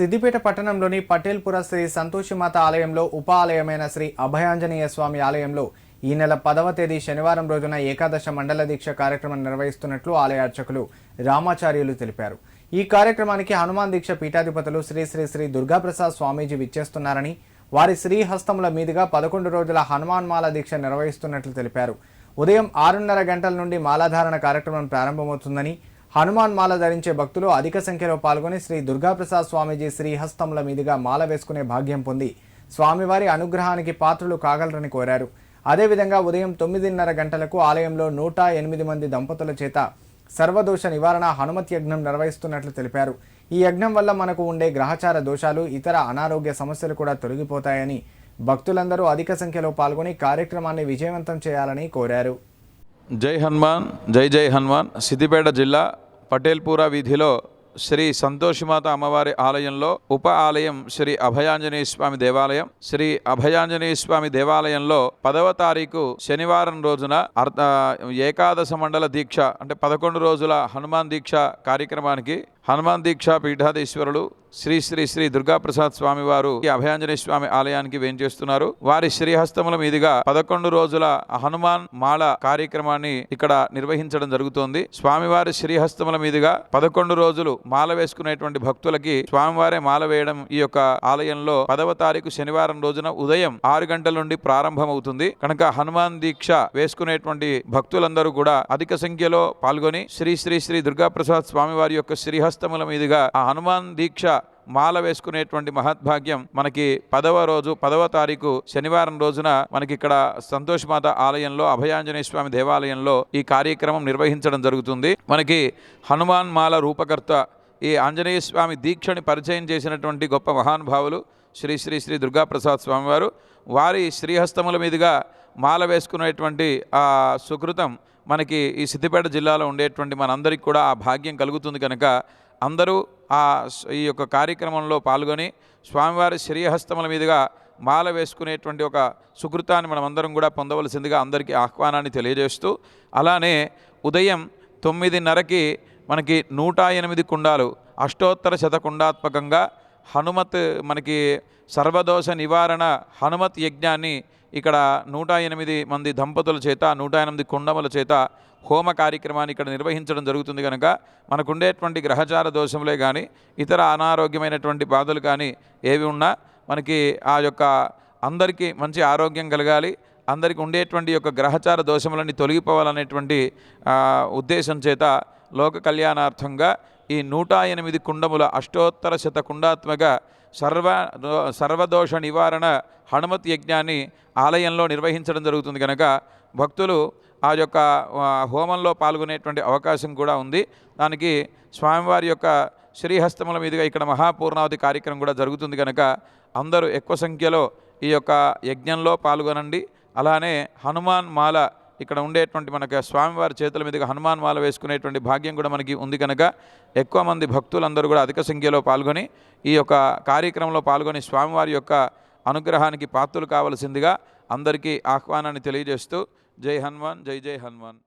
సిద్దిపేట పట్టణంలోని పటేల్పుర శ్రీ సంతోషిమాత ఆలయంలో ఉప ఆలయమైన శ్రీ అభయాంజనేయ స్వామి ఆలయంలో ఈ నెల పదవ తేదీ శనివారం రోజున ఏకాదశ మండల దీక్ష కార్యక్రమం నిర్వహిస్తున్నట్లు ఆలయ అర్చకులు రామాచార్యులు తెలిపారు. ఈ కార్యక్రమానికి హనుమాన్ దీక్ష పీఠాధిపతులు శ్రీ శ్రీ శ్రీ దుర్గాప్రసాద్ స్వామీజీ విచ్చేస్తున్నారని వారి శ్రీహస్తముల మీదుగా పదకొండు రోజుల హనుమాన్ మాల దీక్ష నిర్వహిస్తున్నట్లు తెలిపారు. ఉదయం ఆరున్నర గంటల నుండి మాలాధారణ కార్యక్రమం ప్రారంభమవుతుందని హనుమాన్ మాల ధరించే భక్తులు అధిక సంఖ్యలో పాల్గొని శ్రీ దుర్గాప్రసాద్ స్వామీజీ శ్రీహస్తముల మీదుగా మాల వేసుకునే భాగ్యం పొంది స్వామివారి అనుగ్రహానికి పాత్రులు కాగలరని కోరారు. అదేవిధంగా ఉదయం తొమ్మిదిన్నర గంటలకు ఆలయంలో నూట ఎనిమిది మంది దంపతుల చేత సర్వదోష నివారణ హనుమత్ యజ్ఞం నిర్వహిస్తున్నట్లు తెలిపారు. ఈ యజ్ఞం వల్ల మనకు ఉండే గ్రహచార దోషాలు ఇతర అనారోగ్య సమస్యలు కూడా తొలగిపోతాయని భక్తులందరూ అధిక సంఖ్యలో పాల్గొని కార్యక్రమాన్ని విజయవంతం చేయాలని కోరారు. జై హనుమాన్ జై జై హనుమాన్. సిద్దిపేట జిల్లా పటేల్పూరా వీధిలో శ్రీ సంతోషిమాత అమ్మవారి ఆలయంలో ఉప ఆలయం శ్రీ అభయాంజనేయ స్వామి దేవాలయం శ్రీ అభయాంజనేయ స్వామి దేవాలయంలో పదవ తారీఖు శనివారం రోజున అర్ధ ఏకాదశ మండల దీక్ష అంటే పదకొండు రోజుల హనుమాన్ దీక్ష కార్యక్రమానికి హనుమాన్ దీక్ష పీఠాధీశ్వరులు శ్రీ శ్రీ శ్రీ దుర్గాప్రసాద్ స్వామి వారు ఈ అభయాంజనేయ స్వామి ఆలయానికి వేంచేస్తున్నారు. వారి శ్రీహస్తముల మీదుగా పదకొండు రోజుల హనుమాన్ మాల కార్యక్రమాన్ని ఇక్కడ నిర్వహించడం జరుగుతోంది. స్వామివారి శ్రీహస్తముల మీదుగా పదకొండు రోజులు మాల వేసుకునేటువంటి భక్తులకి స్వామివారే మాల వేయడం ఈ యొక్క ఆలయంలో పదవ తారీఖు శనివారం రోజున ఉదయం ఆరు గంటల నుండి ప్రారంభమవుతుంది. కనుక హనుమాన్ దీక్ష వేసుకునేటువంటి భక్తులందరూ కూడా అధిక సంఖ్యలో పాల్గొని శ్రీ శ్రీ శ్రీ దుర్గాప్రసాద్ స్వామి వారి యొక్క శ్రీహస్తముల మీదుగా ఆ హనుమాన్ దీక్ష మాల వేసుకునేటువంటి మహద్భాగ్యం మనకి పదవ రోజు పదవ తారీఖు శనివారం రోజున మనకి ఇక్కడ సంతోషమాత ఆలయంలో అభయాంజనేయ స్వామి దేవాలయంలో ఈ కార్యక్రమం నిర్వహించడం జరుగుతుంది. మనకి హనుమాన్ మాల రూపకర్త ఈ ఆంజనేయ స్వామి దీక్షని పరిచయం చేసినటువంటి గొప్ప మహానుభావులు శ్రీ శ్రీ శ్రీ దుర్గాప్రసాద్ స్వామివారు. వారి శ్రీహస్తముల మీదుగా మాల వేసుకునేటువంటి ఆ సుకృతం మనకి ఈ సిద్దిపేట జిల్లాలో ఉండేటువంటి మనందరికీ కూడా ఆ భాగ్యం కలుగుతుంది కనుక అందరూ ఆ ఈ యొక్క కార్యక్రమంలో పాల్గొని స్వామివారి శ్రీహస్తముల మీదుగా మాల వేసుకునేటువంటి ఒక సుకృతాన్ని మనం అందరం కూడా పొందవలసిందిగా అందరికీ ఆహ్వానాన్ని తెలియజేస్తూ అలానే ఉదయం తొమ్మిదిన్నరకి మనకి నూట ఎనిమిది కుండాలు అష్టోత్తర శతకుండాత్మకంగా హనుమత్ మనకి సర్వదోష నివారణ హనుమత్ యజ్ఞాన్ని ఇక్కడ నూట ఎనిమిది మంది దంపతుల చేత నూట ఎనిమిది కుండముల చేత హోమ కార్యక్రమాన్ని ఇక్కడ నిర్వహించడం జరుగుతుంది కనుక మనకుండేటువంటి గ్రహచార దోషములే కానీ ఇతర అనారోగ్యమైనటువంటి బాధలు కానీ ఏవి ఉన్నా మనకి ఆ యొక్క అందరికీ మంచి ఆరోగ్యం కలగాలి. అందరికీ ఉండేటువంటి యొక్క గ్రహచార దోషములన్నీ తొలగిపోవాలనేటువంటి ఉద్దేశం చేత లోక కళ్యాణార్థంగా ఈ నూట ఎనిమిది కుండముల అష్టోత్తర శత కుండాత్మక సర్వ సర్వదోష నివారణ హనుమత్ యజ్ఞాన్ని ఆలయంలో నిర్వహించడం జరుగుతుంది కనుక భక్తులు ఆ యొక్క హోమంలో పాల్గొనేటువంటి అవకాశం కూడా ఉంది. దానికి స్వామివారి యొక్క శ్రీహస్తముల మీదుగా ఇక్కడ మహాపూర్ణావతి కార్యక్రమం కూడా జరుగుతుంది కనుక అందరూ ఎక్కువ సంఖ్యలో ఈ యొక్క యజ్ఞంలో పాల్గొనండి. అలానే హనుమాన్ మాల ఇక్కడ ఉండేటువంటి మనకు స్వామివారి చేతుల మీదుగా హనుమాన్ మాల వేసుకునేటువంటి భాగ్యం కూడా మనకి ఉంది కనుక ఎక్కువ మంది భక్తులందరూ కూడా అధిక సంఖ్యలో పాల్గొని ఈ యొక్క కార్యక్రమంలో పాల్గొని స్వామివారి యొక్క అనుగ్రహానికి పాత్రలు కావలసిందిగా అందరికీ ఆహ్వానాన్ని తెలియజేస్తూ జై హనుమాన్ జై జై హనుమాన్.